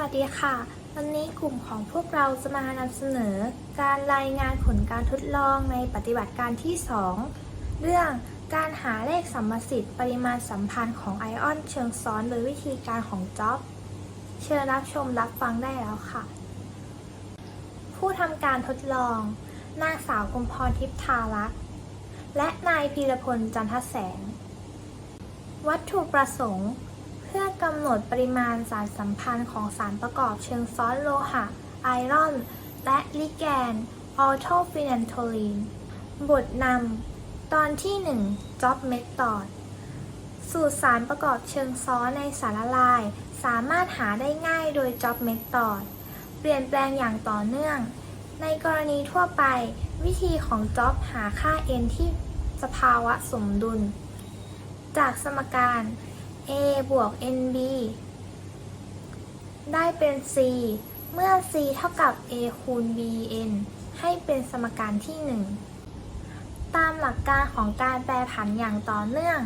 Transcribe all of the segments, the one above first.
วัสดีค่ะ วันนี้กลุ่มของพวกเราจะมานำเสนอ การรายงานผลการทดลองในปฏิบัติการที่ 2 เรื่องการหาเลขสัมประสิทธิ์ปริมาณสัมพันธ์ของไอออนเชิงซ้อนโดยวิธีการของจ็อบเชิญรับชมรับฟังได้แล้วค่ะ ผู้ทำการทดลอง นางสาวกุมพรทิพย์ทารักษ์และนายพีรพลจันทแสง วัตถุประสงค์ เพื่อกำหนดปริมาณสารสัมพันธ์ของสารประกอบเชิงซ้อนโลหะ ไอรอน และลิแกนออโทฟินันโทลีน บทนำ ตอนที่ 1 Job Method สูตรสารประกอบเชิงซ้อนในสารละลาย สามารถหาได้ง่ายโดย Job Method เปลี่ยนแปลงอย่างต่อเนื่อง ในกรณีทั่วไป วิธีของ Job หาค่า n ที่สภาวะสมดุล จากสมการ a บวก nb ได้เป็น c เมื่อ c เท่ากับ a คูณ bn ให้เป็นสมการที่ 1 ตามหลักการของการแปรผันอย่างต่อเนื่อง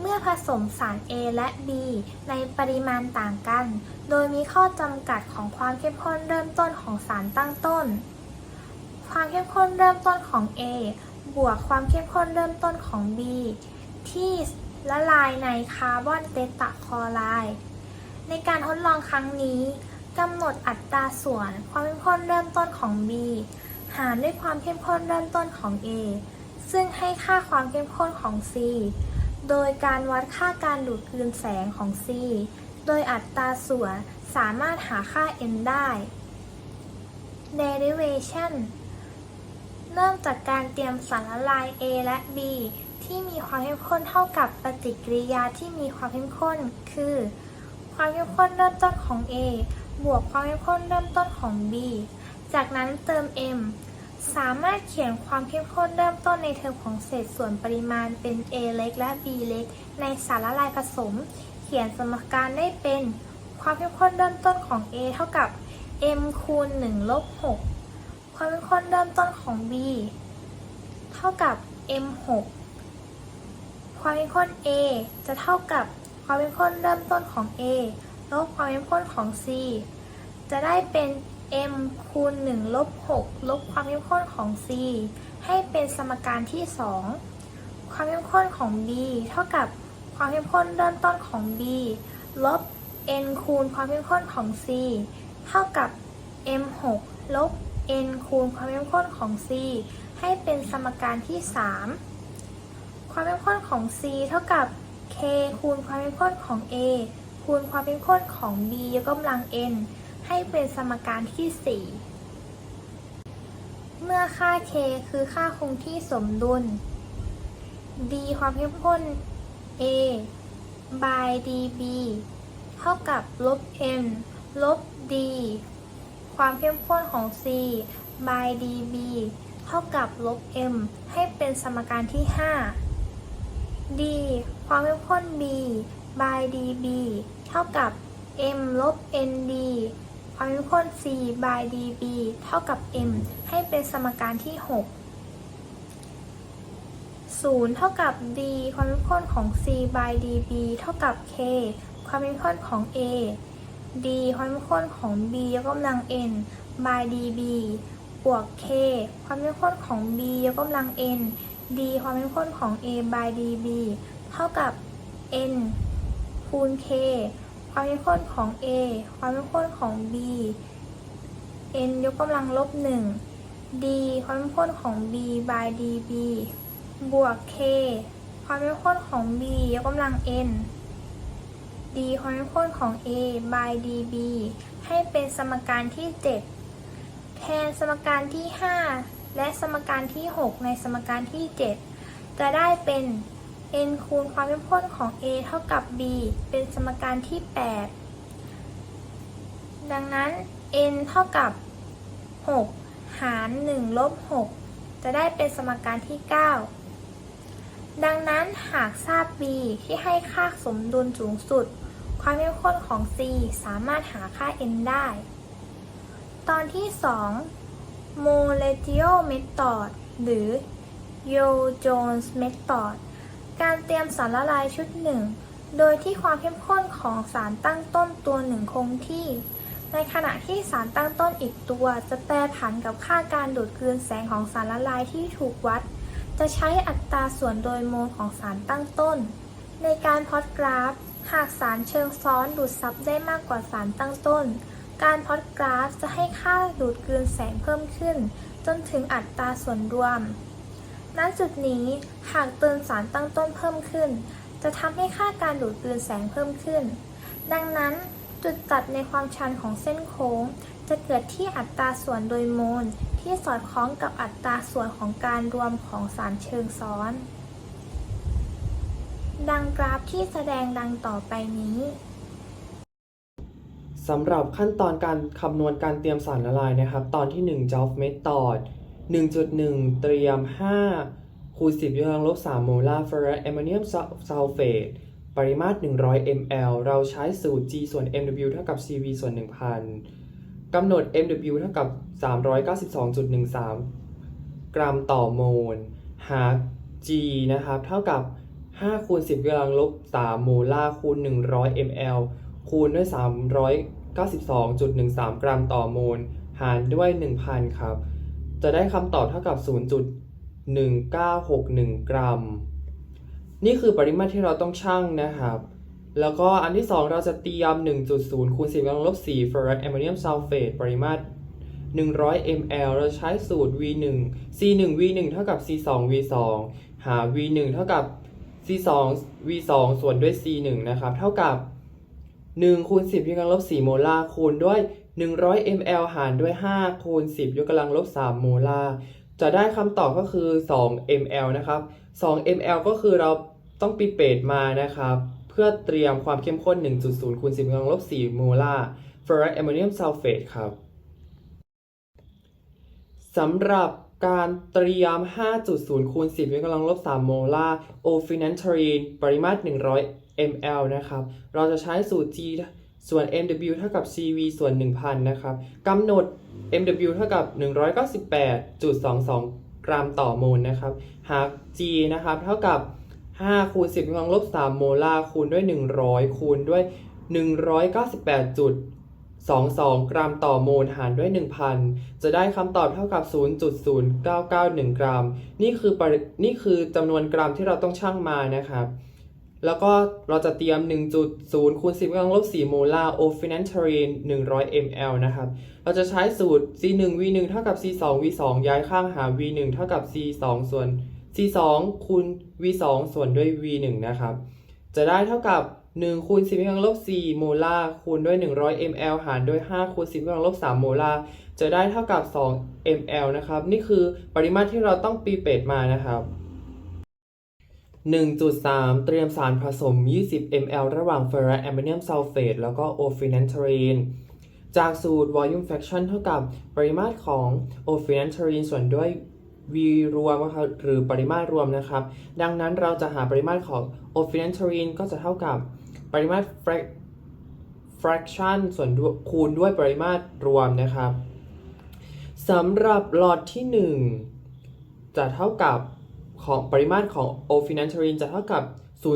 เมื่อผสมสาร A และ B ในปริมาณต่างกัน โดยมีข้อจำกัดของความเข้มข้นเริ่มต้นของสารตั้งต้น ความเข้มข้นเริ่มต้นของ A บวกความเข้มข้นเริ่มต้นของ B ที่ ละลายในคาร์บอนเตตะคอไรด์ในการทดลองครั้งนี้กำหนดอัตราส่วนความเข้มข้นเริ่มต้นของ B หารด้วยความเข้มข้นเริ่มต้นของ A ซึ่งให้ค่าความเข้มข้นของ C โดยการวัดค่าการดูดกลืนแสงของ C โดยอัตราส่วนสามารถหาค่า n ได้ derivation เริ่มจากการเตรียมสารละลาย A และ B ที่มีความเข้มข้นเท่ากับปฏิกิริยาที่มีความเข้มข้น คือ ความเข้มข้นเริ่มต้นของ A บวกความเข้มข้นเริ่มต้นของ B จากนั้นเติม m สามารถเขียนความเข้มข้นเริ่มต้นในเทอมของเศษส่วนปริมาณเป็น A เล็กและ B เล็ก ในสารละลายผสม เขียนสมการได้เป็น ความเข้มข้นเริ่มต้นของ A เท่ากับ m คูณ1ลบ6ความเข้มข้นเริ่มต้นของ B เท่ากับ m 6 ความเข้มข้น A จะเท่ากับความเข้มข้นเริ่มต้นของ A ลบความเข้มข้นของ C จะได้เป็น m คูณ1ลบ6ลบความเข้มข้นของ C ให้เป็นสมการที่ 2 ความเข้มข้นของ B เท่ากับความเข้มข้นเริ่มต้นของ B ลบ n คูณความเข้มข้นของ C เท่ากับ m 6ลบ n คูณความเข้มข้นของ C ให้เป็นสมการที่ 3 ความเข้มข้นของ C เท่ากับ k คูณความเข้มข้นของ A คูณความเข้มข้นของ B ยกกำลัง n ให้เป็นสมการที่ 4 เมื่อค่า k คือค่าคงที่สมดุล d ความเข้มข้น A by dB เท่ากับลบ m ลบ d ความเข้มข้นของ C by dB เท่ากับลบ m ให้เป็นสมการที่ 5 d ความเข้มข้น B by dB เท่ากับ m ลบ nd ความเข้มข้น C by dB เท่ากับ m ให้เป็นสมการที่ 6 0 เท่ากับ d ความเข้มข้นของ c by db เท่ากับ k ความเข้มข้นของ a d ความเข้มข้นของ b ยกกำลัง n by db บวก k ความเข้มข้นของ b ยกกำลัง n d ความเข้มข้นของ a by db เท่ากับ n คูณ k ความเข้มข้นของ a ความเข้มข้นของ b n ยกกำลังลบ 1 d ความเข้มข้นของ b by db บวก k ความเข้มข้นของ b ยกกำลัง n d ความเข้มข้นของ a by db ให้เป็นสมการที่ 7 แทนสมการที่ 5 และสมการที่ 6 ในสมการที่ 7 จะได้เป็น n คูณความเข้มข้นของ a เท่ากับ b เป็นสมการที่ 8 ดังนั้น n เท่ากับ 6 หาร 1 ลบ 6 จะได้เป็นสมการที่ 9 ดังนั้นหากทราบ b ที่ให้ค่าสมดุลสูงสุด ความเข้มข้นของ c สามารถหาค่า n ได้ ตอนที่ 2 molecular method หรือ Yo-Jones method การเตรียมสารละลายชุดหนึ่งโดยที่ความเข้มข้นของสารตั้งต้นตัวหนึ่งคงที่ ในขณะที่สารตั้งต้นอีกตัวจะแปรผันกับค่าการดูดกลืนแสงของสารละลายที่ถูกวัด จะใช้อัตราส่วนโดยโมลของสารตั้งต้น ในการพอตกราฟ หากสารเชิงซ้อนดูดซับได้มากกว่าสารตั้งต้น การพอตกราฟจะให้ค่าดูดกลืนแสงเพิ่มขึ้น จนถึงอัตราส่วนรวม ณ จุดนี้หากเติมสารตั้งต้นเพิ่มขึ้น จะทำให้ค่าการดูดกลืนแสงเพิ่มขึ้น ดังนั้นจุดตัดในความชันของเส้นโค้ง จะเกิดที่อัตราส่วนโดยโมลที่สอดคล้องกับอัตราส่วนของการรวมของสารเชิงซ้อน ดังกราฟที่แสดงดังต่อไปนี้ สำหรับขั้นตอนการคำนวณการเตรียมสารละลายนะครับ ตอนที่ 1 Joule Method 1.1 เตรียม 5 คูณ 10ยกกำลังลบ 3 โมลาร์ ferrous ammonium sulfate ปริมาตร 100 ml เราใช้สูตร G ส่วน mW เท่ากับ CV ส่วน 1000 กำหนด mW เท่ากับ 392.13 กรัมต่อโมล หา G นะครับ เท่ากับ 5 คูณ 10กำลังลบ 3 โมลาร์คูณ 100 ml คูณด้วย 392.13 กรัมต่อโมล หารด้วย 1,000 ครับ จะได้คำตอบเท่ากับ 0.1961 กรัม นี่คือปริมาตรที่เราต้องชั่งนะครับ แล้วก็อันที่ 2 เราจะเตรียม 1.0คูณ10กำลังลบ4 ferrous ammonium sulfate ปริมาตร100 ml เราใช้สูตร v1 c1 v1 เท่ากับ c2 v2 หา v1 เท่ากับ c2 v2 ส่วนด้วย c1 นะครับ เท่ากับ 1คูณ10 ยกกำลังลบ 4 โมลาร์คูณด้วย 100 ml หารด้วย 5 คูณ 10 ยกกำลังลบ 3 โมลาร์จะได้คำตอบก็คือ 2 ml นะครับ 2 ml ก็คือเราต้องปีเปตมานะครับ เพื่อเตรียมความเข้มข้น 1.0 คูณ 10 ยกกำลังลบ 4 โมลาร์ ferrous ammonium sulfate ครับสำหรับ การเตรียม 5.0 คูณ 10ยกกำลังลบ 3 โมลาร์โอฟินันทรีนปริมาตร 100 ml นะครับ เราจะใช้สูตร G ส่วน mW เท่ากับ CV ส่วน 1000 นะครับกำหนด mW เท่ากับ 198.22 กรัมต่อโมลนะครับ หาก G นะครับเท่ากับ 5 คูณ 10ยกำลังลบ 3 โมลาร์คูณด้วย 100 คูณด้วย 198. 22 กรัมต่อโมลหารด้วย 1,000 จะได้คำตอบเท่ากับ 0.0991 กรัม นี่คือปรนี่คือจำนวนกรัมที่เราต้องชั่งมานะครับ แล้วก็เราจะเตรียม 1.0คูณ10กำลังลบ4โมลาร์โอฟินันทรีน100 ml นะครับ เราจะใช้สูตร C1 V1 เท่ากับ C2 V2 ย้ายข้างหา V1 เท่ากับ C2 ส่วน C2 คูณ V2 ส่วนด้วย V1 นะครับ จะได้เท่ากับ 1คูณ10กำลังลบ4โมลาร์คูณด้วย 100 ml หารด้วย 5คูณ10กำลังลบ3โมลาร์จะได้เท่ากับ 2 ml นะครับ นี่คือปริมาตรที่เราต้องปีเปตมานะครับ 1.3 เตรียมสารผสม 20 ml ระหว่าง ferrous ammonium sulfate แล้วก็ ophenanthrin จากสูตร volume fraction เท่ากับปริมาตรของ ophenanthrin ส่วนด้วย v รวมนะครับหรือปริมาตรรวมนะครับ ดังนั้นเราจะหาปริมาตรของ ophenanthrin ก็จะเท่ากับ ปริมาตร fraction ส่วนวคูณด้วยปริมาตรรวมนะครับสำหรับหลอดที่ 1 จะเท่ากับของปริมาตรของ ophenanthrin จะเท่ากับ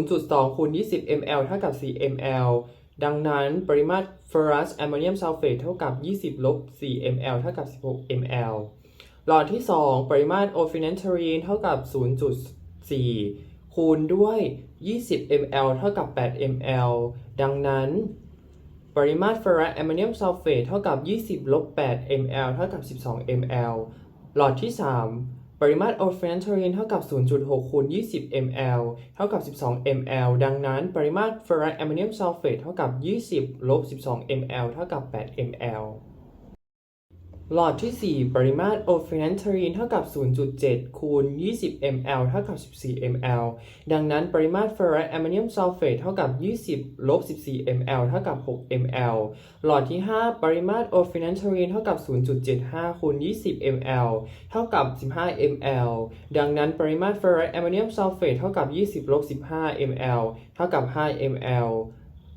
0.2คูณ20 ml เท่ากับ 4 ml ดังนั้นปริมาตร ferrous ammonium sulfate เท่ากับ 20 ลบ 4 ml เท่ากับ 16 ml หลอดที่ 2 ปริมาตร ophenanthrin เท่ากับ 0.4 คูณด้วย 20 ml เท่ากับ 8 ml ดังนั้น ปริมาตร ferrous ammonium sulfate เท่ากับ 20 ลบ 8 ml เท่ากับ 12 ml หลอดที่ 3 ปริมาตร ophenanthrin เท่ากับ 0.6 คูณ 20 ml เท่ากับ 12 ml ดังนั้น ปริมาตร ferrous ammonium sulfate เท่ากับ 20 ลบ 12 ml เท่ากับ 8 ml หลอดที่ 4 ปริมาตร ophenanthrin เท่ากับ 0.7 คูณ 20 ml เท่ากับ 14 ml ดังนั้นปริมาตร ferrous ammonium sulfate เท่ากับ 20 ลบ 14 ml เท่ากับ 6 ml หลอดที่ 5 ปริมาตร ophenanthrin เท่ากับ 0.75 คูณ 20 ml เท่ากับ 15 ml ดังนั้นปริมาตร ferrous ammonium sulfate เท่ากับ 20 ลบ 15 ml เท่ากับ 5 ml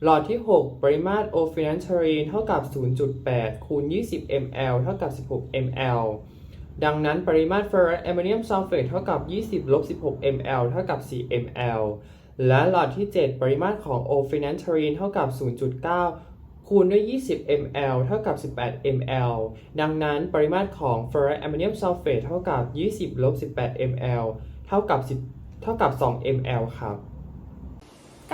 หลอดที่ 6 ปริมาตร ophenanthrin เท่ากับ 0.8 คูณ 20 ml เท่ากับ 16 ml ดังนั้นปริมาตร ferrous ammonium sulfate เท่ากับ 20ลบ16 ml เท่ากับ 4 ml และหลอดที่ 7 ปริมาตรของ ophenanthrin เท่ากับ 0.9คูคูณด้วย 20 ml เท่ากับ 18 ml ดังนั้นปริมาตรของ ferrite ammonium sulfate เท่ากับ 20ลบ18 ml เท่ากับ 10 เท่ากับ 2 ml ครับ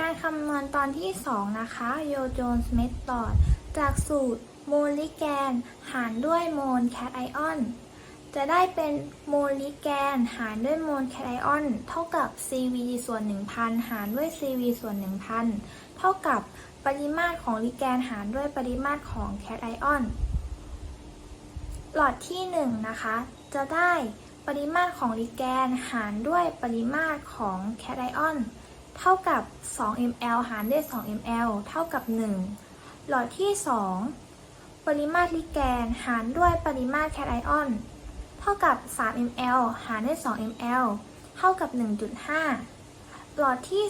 การคำนวณตอนที่ 2 นะคะโยโจนส์เมธอดจากสูตรโมลลิแกน หารด้วยโมลแคทไอออน จะได้เป็นโมลิแกน หารด้วยโมลแคทไอออน เท่ากับ CV ส่วน 1000 หารด้วย CV ส่วน 1000 เท่ากับปริมาตรของลิแกนหารด้วยปริมาตรของแคทไอออนหลอดที่ 1 นะคะ จะได้ปริมาตรของลิแกนหารด้วยปริมาตรของแคทไอออน เท่ากับ 2 ml หารด้วย 2 ml เท่ากับ 1 หลอดที่ 2 ปริมาตรลิแกนหารด้วยปริมาตรแคทไอออน เท่ากับ 3 ml หารด้วย 2 ml เท่ากับ 1.5 หลอดที่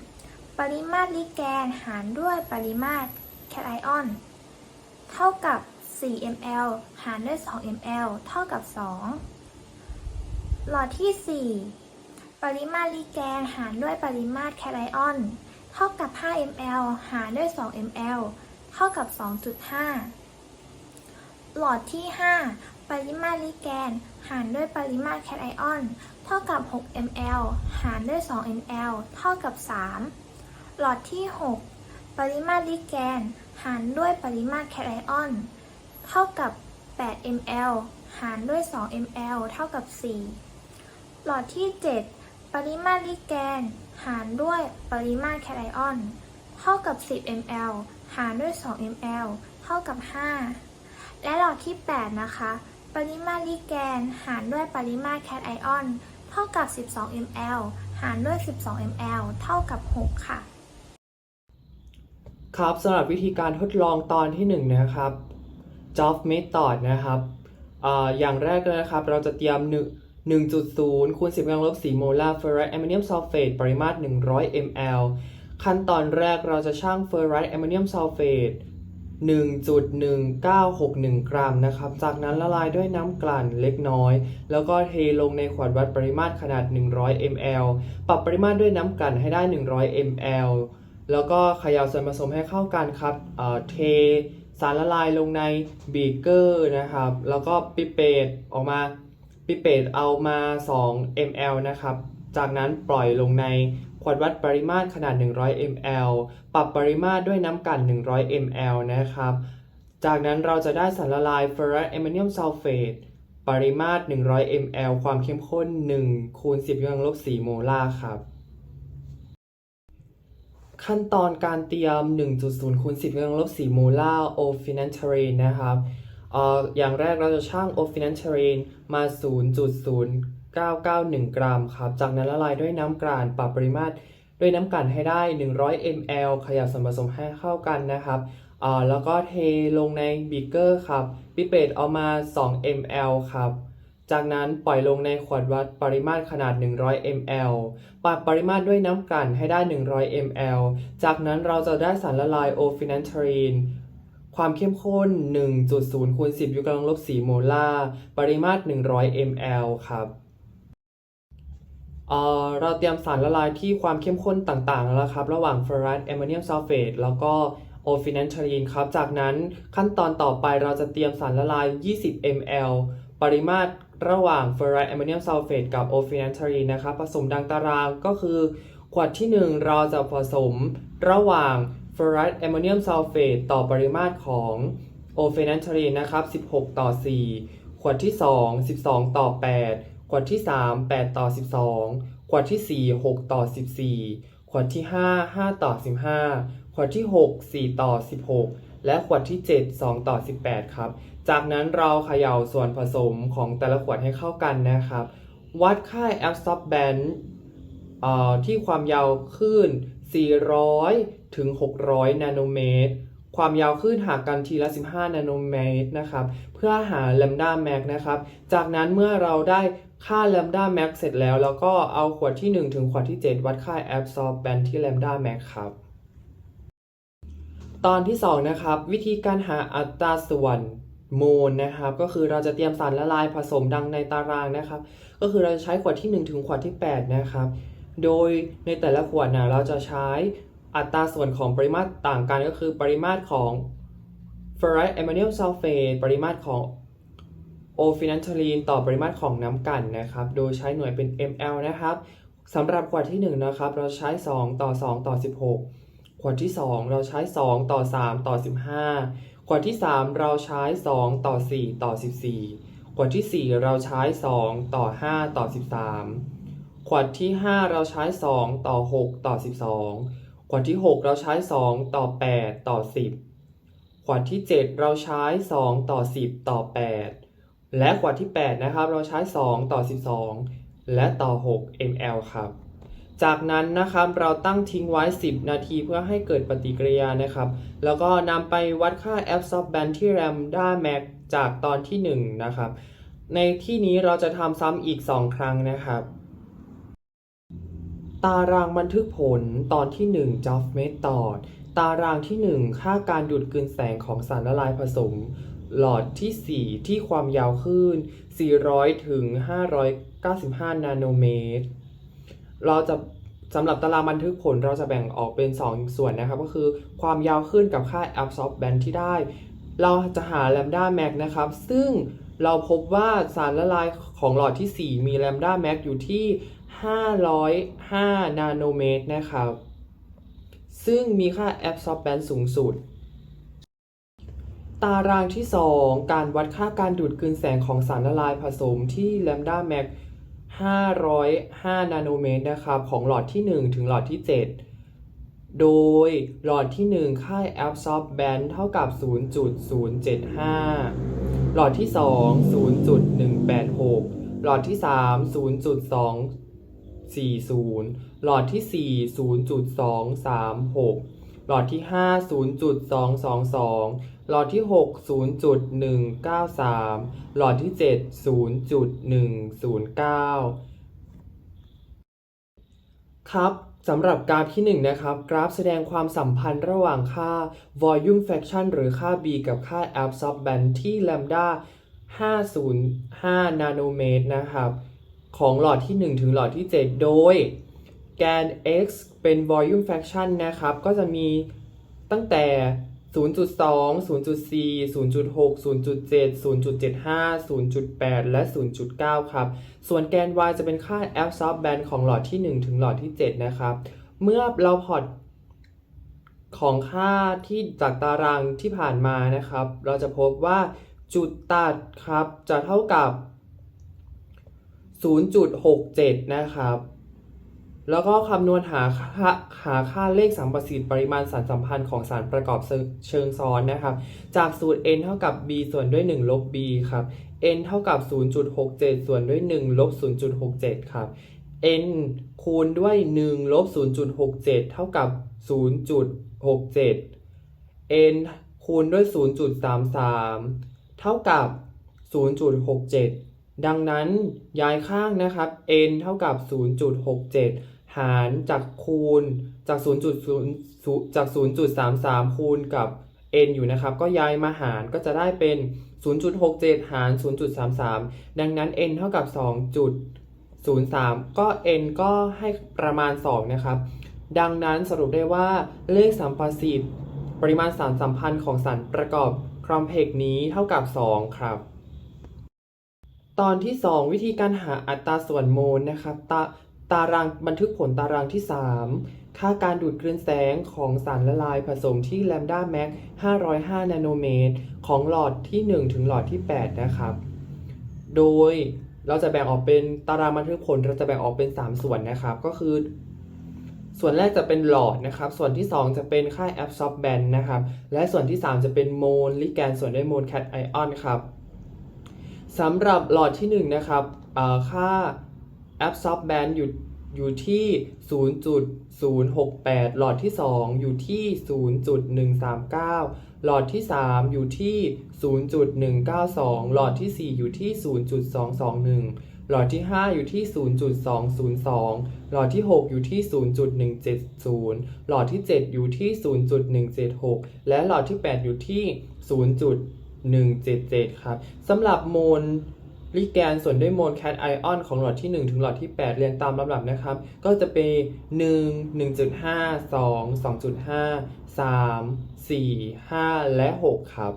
3 ปริมาตรลิแกนหารด้วยปริมาตรแคทไอออน เท่ากับ 4 ml หารด้วย 2 ml เท่ากับ 2 หลอดที่ 4 ปริมาตรลิแกนหารด้วยปริมาตรแคทไอออน เท่ากับ 5 ml หารด้วย 2 ml เท่ากับ 2.5 หลอดที่ 5 ปริมาตรลิแกนหารด้วยปริมาตรแคทไอออน เท่ากับ 6 ml หารด้วย 2 ml เท่ากับ 3 หลอดที่ 6 ปริมาตรลิแกนหารด้วยปริมาตรแคทไอออน เท่ากับ 8 ml หารด้วย 2 ml เท่ากับ 4 หลอดที่ 7 ริมาตรลิแกน หารด้วยปริมาตรแคทไอออน เท่ากับ 10 ml หารด้วย 2 ml เท่ากับ 5 และหลอดที่ 8 นะคะ ปริมาตรลิแกน หารด้วยปริมาตรแคทไอออน เท่ากับ 12 ml หารด้วย 12 ml เท่ากับ 6 ค่ะ ครับสำหรับวิธีการทดลองตอนที่ 1 นะครับ Job Method นะครับอ่าอย่างแรกเลยนะครับ เราจะเตรียม1 1.0 คูณ 10กำลังลบ 4 โมลาร์ ferrite ammonium sulfate ปริมาตร 100 ml ขั้นตอนแรกเราจะชั่ง ferrite ammonium sulfate 1.1961 กรัมนะครับ จากนั้นละลายด้วยน้ำกลั่นเล็กน้อย แล้วก็เทลงในขวดวัดปริมาตรขนาด 100 ml ปรับปริมาตรด้วยน้ำกลั่นให้ได้ 100 ml แล้วก็เขย่าส่วนผสมให้เข้ากันครับเเทสารละลายลงในบีเกอร์นะครับ แล้วก็ปิเปตออกมา ปิเปตเอามา 2 ml นะครับ จากนั้นปล่อยลงในขวดวัดปริมาตรขนาด 100 ml ปรับปริมาตรด้วยน้ำกั่น 100 ml นะครับ จากนั้นเราจะได้สารละลาย ferrite ammonium sulfate ปริมาตร 100 ml ความเข้มข้น 1 คูณ 10กำลังลบ 4 โมลาร์ครับ ขั้นตอนการเตรียม 1.0คูณ10กำลังลบ 4 โมลาร์ o f i n a n t e r i n นะครับ อย่างแรกเราจะชั่ง o f i n a n t e r i n มา 0.0991 กรัมครับ จากนั้นละลายด้วยน้ำกลั่นปรับปริมาตรด้วยน้ำกลั่นให้ได้ 100 ml ขยับส่วนผสมให้เข้ากันนะครับแล้วก็เทลงในบีเกอร์ครับปิเปตเอามา 2 ml ครับ จากนั้นปล่อยลงในขวดวัดปริมาตรขนาด 100 ml ปรับปริมาตรด้วยน้ำกลั่นให้ได้ 100 ml จากนั้นเราจะได้สารละลายโอฟินันทรีน ความเข้มข้น 1.0คูณ10 ยกกำลังลบ 4 โมลาร์ ปริมาตร 100 ml ครับเเราเตรียมสารละลายที่ความเข้มข้นต่างๆ แล้วครับ ระหว่าง ferrite ammonium sulfate แล้วก็โอฟินันทรีนครับ จากนั้นขั้นตอนต่อไปเราจะเตรียมสารละลาย 20 ml ปริมาตรระหว่าง ferrite ammonium sulfate กับ o f i n a n t e r i n นะครับ ผสมดังตารางก็คือ ขวดที่ 1 เราจะผสมระหว่าง ferrite ammonium sulfate ต่อปริมาตรของ o f i n a n t e r i n นะครับ 16 ต่อ 4 ขวดที่ 2 12 ต่อ 8 ขวดที่ 3 8 ต่อ 12 ขวดที่ 4 6 ต่อ 14 ขวดที่ 5 5 ต่อ 15 ขวดที่ 6 4 ต่อ 16 และขวดที่ 7 2 ต่อ 18 ครับ จากนั้นเราเขย่าส่วนผสมของแต่ละขวดให้เข้ากันนะครับ วัดค่า absorbent เอ่อที่ความยาวคลื่น400 ถึง 600 นาโนเมตร ความยาวคลื่นหากันทีละ 15 นาโนเมตรนะครับ เพื่อหา lambda max นะครับ จากนั้นเมื่อเราได้ค่า lambda max เสร็จแล้ว แล้วก็เอาขวดที่ 1 ถึงขวดที่ 7 วัดค่า absorbent ที่ lambda max ครับ ตอนที่ 2 นะครับ วิธีการหาอัตราส่วนโมลนะครับ ก็คือเราจะเตรียมสารละลายผสมดังในตารางนะครับ ก็คือเราจะใช้ขวดที่ 1 ถึงขวดที่ 8 นะครับ โดยในแต่ละขวดนะเราจะใช้ อัตราส่วนของปริมาตรต่างกันก็คือปริมาตรของเฟอร์ไรต์แอมโมเนียมซัลเฟตปริมาตรของโอฟินันทลีนต่อปริมาตรของน้ำกันนะครับ โดยใช้หน่วยเป็น ml นะครับสำหรับขวดที่1นะครับ เราใช้ 2 ต่อ 2 ต่อ 16 ขวดที่ 2 เราใช้ 2 ต่อ 3 ต่อ 15 ขวดที่ 3 เราใช้ 2 ต่อ 4 ต่อ 14 ขวดที่ 4 เราใช้ 2 ต่อ 5 ต่อ 13 ขวดที่ 5 เราใช้ 2 ต่อ 6 ต่อ 12 ขวดที่ 6 เราใช้ 2 ต่อ 8 ต่อ 10 ขวดที่ 7 เราใช้ 2 ต่อ 10 ต่อ 8 และขวดที่ 8 นะครับ เราใช้ 2 ต่อ 12 และต่อ 6 ml ครับ จากนั้นนะครับเราตั้งทิ้งไว้ 10 นาทีเพื่อให้เกิดปฏิกิริยานะครับ แล้วก็นำไปวัดค่า absorbance ที่ lambda max จากตอนที่ 1 นะครับ ในที่นี้เราจะทำซ้ำอีก 2 ครั้งนะครับ ตารางบันทึกผลตอนที่ 1 Job Method ตารางที่ 1 ค่าการดูดกลืนแสงของสารละลายผสม หลอดที่ 4 ที่ความยาวคลื่น400 ถึง 595 นาโนเมตร เราจะสำหรับตารางบันทึกผลเราจะแบ่งออกเป็น 2 ส่วนนะครับ ก็คือความยาวคลื่นกับค่า absorbance ที่ได้ เราจะหา lambda max นะครับ ซึ่งเราพบว่าสารละลายของหลอดที่ 4 มี lambda max อยู่ที่ 505 นาโนเมตรนะครับ ซึ่งมีค่า absorbance สูงสุด ตารางที่ 2 การวัดค่าการดูดกลืนแสงของสารละลายผสมที่ lambda max 505 นาโนเมตรนะครับ ของหลอดที่ 1 ถึงหลอดที่ 7 โดยหลอดที่ 1 ค่า absorbance เท่ากับ 0.075 หลอดที่ 2 0.186หลอดที่ 3 40 หลอดที่ 4 0.236 หลอดที่ 5 0.222 หลอดที่ 6 0.193 หลอดที่ 7 0.109 ครับสำหรับกราฟที่ 1 นะครับ กราฟแสดงความสัมพันธ์ระหว่างค่า volume fraction หรือค่า b กับค่า absorbance ที่ lambda 505 นาโนเมตรนะครับ ของหลอดที่ 1 ถึงหลอดที่ 7 โดยแกน x เป็น volume fraction นะครับ ก็จะมีตั้งแต่ 0.2 0.4 0.6 0.7 0.75 0.8 และ 0.9 ครับ ส่วนแกน y จะเป็นค่า absorbance ของหลอดที่ 1 ถึงหลอดที่ 7 นะครับ เมื่อเราพอร์ตของค่าที่จากตารางที่ผ่านมานะครับ เราจะพบว่าจุดตัดครับจะเท่ากับ 0.67 นะครับ แล้วก็คำนวณหาค่าหาค่าเลขสัมประสิทธิ์ปริมาณสารสัมพันธ์ของสารประกอบเชิงซ้อนนะครับ จากสูตร n เท่ากับ b ส่วนด้วย 1 ลบ b ครับ n เท่ากับ 0.67 ส่วนด้วย 1 ลบ 0.67 ครับ n คูณด้วย 1 ลบ 0.67 เท่ากับ 0.67 n คูณด้วย 0.33 เท่ากับ 0.67 ดังนั้นย้ายข้างนะครับ n เท่ากับ 0.67 หารจากคูณจาก 0.0จาก 0.33 คูณกับ n อยู่นะครับ ก็ย้ายมาหารก็จะได้เป็น 0.67 หาร 0.33 ดังนั้น n เท่ากับ 2.03 ก็ n ก็ให้ประมาณ 2 นะครับ ดังนั้นสรุปได้ว่าเลขสัมประสิทธิ์ปริมาณสารสัมพันธ์ของสารประกอบครอมเพล็กซ์นี้เท่ากับ 2 ครับ ตอนที่ 2 วิธีการหาอัตราส่วนโมลนะครับตาตารางบันทึกผลตารางที่ 3 ค่าการดูดกลืนแสงของสารละลายผสมที่ lambda max 505 นาโนเมตร ของหลอดที่ 1 ถึงหลอดที่ 8 นะครับ โดยเราจะแบ่งออกเป็นตารางบันทึกผลเราจะแบ่งออกเป็น 3 ส่วนนะครับ ก็คือ ส่วนแรกจะเป็นหลอดนะครับ ส่วนที่ 2 จะเป็นค่า absorbance นะครับ และส่วนที่ 3 จะเป็นโมลลิแกนส่วนด้วยโมลแคทไอออนครับ สำหรับหลอดที่1นะครับค่า absorbance อยู่อยู่ที่ 0.068 หลอดที่ 2 อยู่ที่ 0.139 หลอดที่ 3 อยู่ที่ 0.192 หลอดที่ 4 อยู่ที่ 0.221 หลอดที่ 5 อยู่ที่ 0.202 หลอดที่ 6 อยู่ที่ 0.170 หลอดที่ 7 อยู่ที่ 0.176 และหลอดที่ 8 อยู่ที่ 0 177 ครับสำหรับโมลลิแกนส่วนด้วยโมลแคทไอออนของหลอดที่ 1 ถึงหลอดที่ 8 เรียงตามลำดับนะครับ ก็จะเป็น 1 1.5 2 2.5 3 4 5 และ 6 ครับ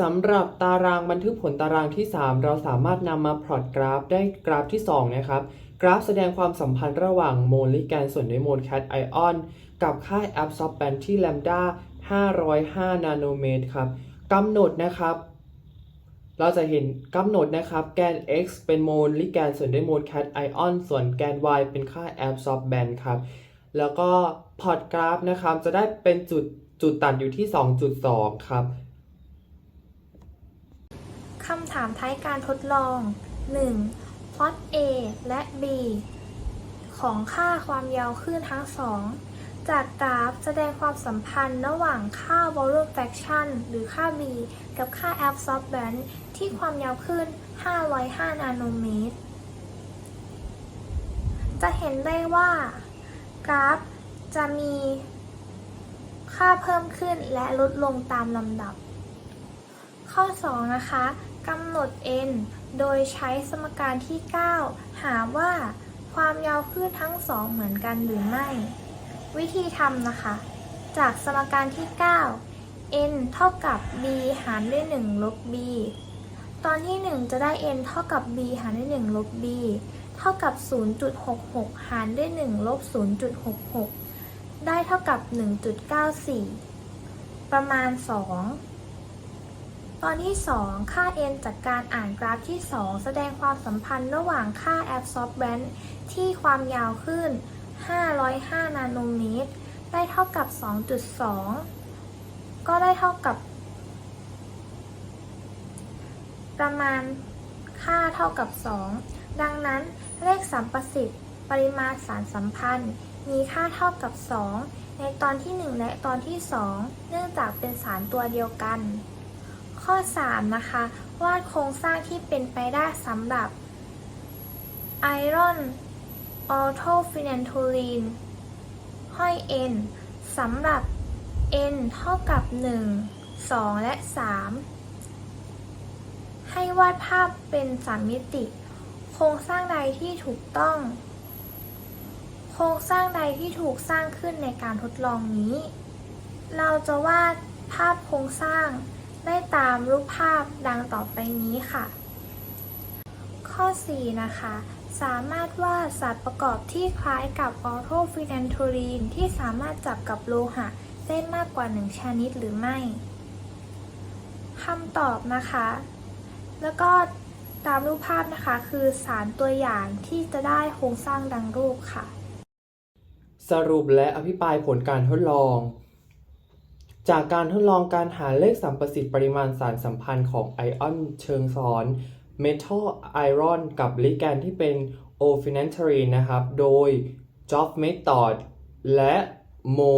สำหรับตารางบันทึกผลตารางที่ 3 เราสามารถนำมาพลอตกราฟได้กราฟที่ 2 นะครับ กราฟแสดงความสัมพันธ์ระหว่างโมลลิแกนส่วนด้วยโมลแคทไอออนกับค่า absorbance ที่แลมดา 505 นาโนเมตรครับกำหนดนะครับ เราจะเห็นกำหนดนะครับแกน x เป็นโมลลิแกนส่วนด้วยโมลแคทไอออนส่วนแกน y เป็นค่า absorbance ครับ แล้วก็พอร์ตกราฟนะครับจะได้เป็นจุดจุดตัดอยู่ที่ 2.2 ครับคำถามท้ายการทดลอง 1. พลอต A และ B ของค่าความยาวคลื่นทั้งสอง จากกราฟแสดงความสัมพันธ์ระหว่างค่า volume fraction หรือค่า B กับค่า absorbance ที่ความยาวคลื่น505 นาโนเมตร จะเห็นได้ว่ากราฟจะมีค่าเพิ่มขึ้นและลดลงตามลำดับ ข้อ 2 นะคะกำหนด n โดยใช้สมการที่ 9 หาว่าความยาวคลื่นทั้งสองเหมือนกันหรือไม่ วิธีทำนะคะ จากสมการที่ 9 n เท่ากับ b หารด้วย 1 ลบ b ตอนที่ 1 จะได้ n เท่ากับ b หารด้วย 1 ลบ b เท่ากับ 0.66 หารด้วย 1 ลบ 0.66 ได้เท่ากับ 1.94 ประมาณ 2 ตอนที่ 2 ค่า n จากการอ่านกราฟที่ 2 แสดงความสัมพันธ์ระหว่างค่า absorbance ที่ความยาวขึ้น 505 นาโนเมตร ได้เท่ากับ 2.2 ก็ได้เท่ากับ ประมาณค่าเท่ากับ 2 ดังนั้นเลขสัมประสิทธิ์ปริมาณสารสัมพันธ์ มีค่าเท่ากับ 2 ในตอนที่ 1 และตอนที่ 2 เนื่องจากเป็นสารตัวเดียวกัน ข้อ 3 นะคะ วาดโครงสร้างที่เป็นไปได้สำหรับไอรอน ออโทฟินนทูลีนห้อย n สำหรับ n เท่ากับ 1 2 และ 3 ให้วาดภาพเป็นสามมิติ โครงสร้างใดที่ถูกต้อง โครงสร้างใดที่ถูกสร้างขึ้นในการทดลองนี้ เราจะวาดภาพโครงสร้างได้ตามรูปภาพดังต่อไปนี้ค่ะ ข้อ 4 นะคะ สามารถวาดสัตว์ประกอบที่คล้ายกับออโทฟินันทูรีนที่สามารถจับกับโลหะได้มากกว่า1ชนิดหรือไม่คำตอบนะคะ แล้วก็ตามรูปภาพนะคะคือสารตัวอย่างที่จะได้โครงสร้างดังรูปค่ะ สรุปและอภิปรายผลการทดลอง จากการทดลองการหาเลขสัมประสิทธิ์ปริมาณสารสัมพันธ์ของไอออนเชิงซ้อน เมทัลไอรอนกับลิแกนที่เป็นโอฟินันทรีนะครับ โดย Job Method และ Mo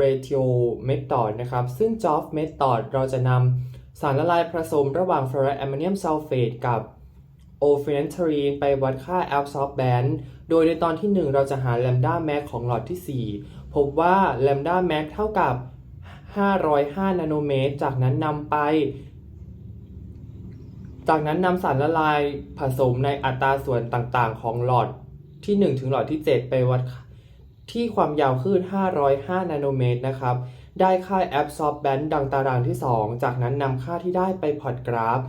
Ratio Method นะครับ ซึ่ง Job Method เราจะนำสารละลายผสมระหว่าง ferroammonium sulfate กับโอฟินันทรีนไปวัดค่า absorbance โดยในตอนที่ 1 เราจะหา lambda max ของหลอดที่ 4 พบว่า lambda max เท่ากับ 505 นาโนเมตร จากนั้นนำไป จากนั้นนำสารละลายผสมในอัตราส่วนต่างๆ ของหลอดที่ 1 ถึงหลอดที่ 7 ไปวัดที่ความยาวคลื่น 505 นาโนเมตรนะครับ ได้ค่า absorbance ดังตารางที่ 2 จากนั้นนำค่าที่ได้ไปพอร์ตกราฟ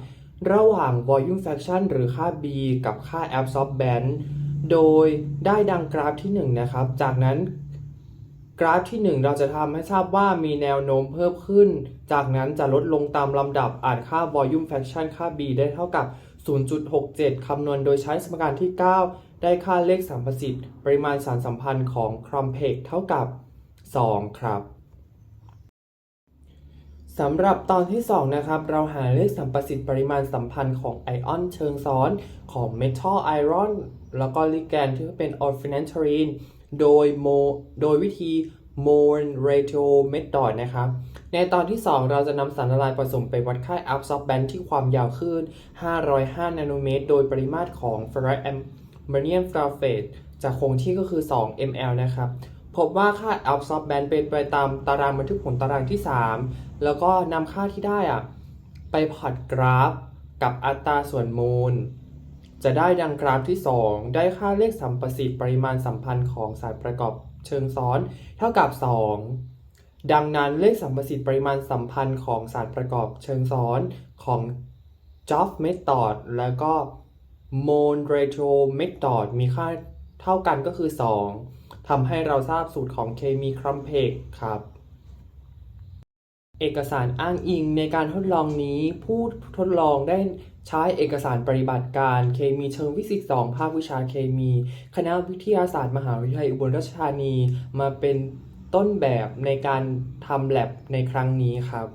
ระหว่าง volume fraction หรือค่า b กับค่า absorbance โดยได้ดังกราฟที่ 1 นะครับ จากนั้น กราฟที่ 1 เราจะทำให้ทราบว่ามีแนวโน้มเพิ่มขึ้น จากนั้นจะลดลงตามลำดับอ่านค่า volume fraction ค่า b ได้เท่ากับ 0.67 คำนวณโดยใช้สมการที่ 9 ได้ค่าเลขสัมประสิทธิ์ปริมาณสารสัมพันธ์ของ Complex เท่ากับ 2 ครับสำหรับตอนที่ 2 นะครับ เราหาเลขสัมประสิทธิ์ปริมาณสัมพันธ์ของไอออนเชิงซ้อนของเมทัลไอรอนแล้วก็ลิแกนที่เป็นออร์ฟินันทรีน โดยโมโดยวิธี Mohr ratio method นะครับ ในตอนที่ 2 เราจะนำสารละลายผสมไปวัดค่า absorbance ที่ความยาวคลื่น 505 นาโนเมตร โดยปริมาตรของ ferroammonium sulfate จากคงที่ก็คือ 2 ml นะครับ พบว่าค่า absorbance เป็นไปตามตารางบันทึกผลตารางที่ 3 แล้วก็นำค่าที่ได้อะไปพอร์ตกราฟ กับอัตราส่วนโมล จะได้ดังกราฟที่ 2 ได้ค่าเลขสัมประสิทธิ์ปริมาณสัมพันธ์ของสารประกอบเชิงซ้อน เท่ากับ 2 ดังนั้นเลขสัมประสิทธิ์ปริมาณสัมพันธ์ของสารประกอบเชิงซ้อนของ Joff Method แล้วก็ Monroe Method มีค่าเท่ากันก็คือ 2 ทำให้เราทราบสูตรของเคมีครัมเพกครับ เอกสารอ้างอิงในการทดลองนี้ผู้ทดลองได้ ใช้เอกสารปฏิบัติการเคมีเชิงฟิสิกส์ 2 ภาควิชาเคมี คณะวิทยาศาสตร์มหาวิทยาลัยอุบลราชธานี มาเป็นต้นแบบในการทำแลบในครั้งนี้ครับ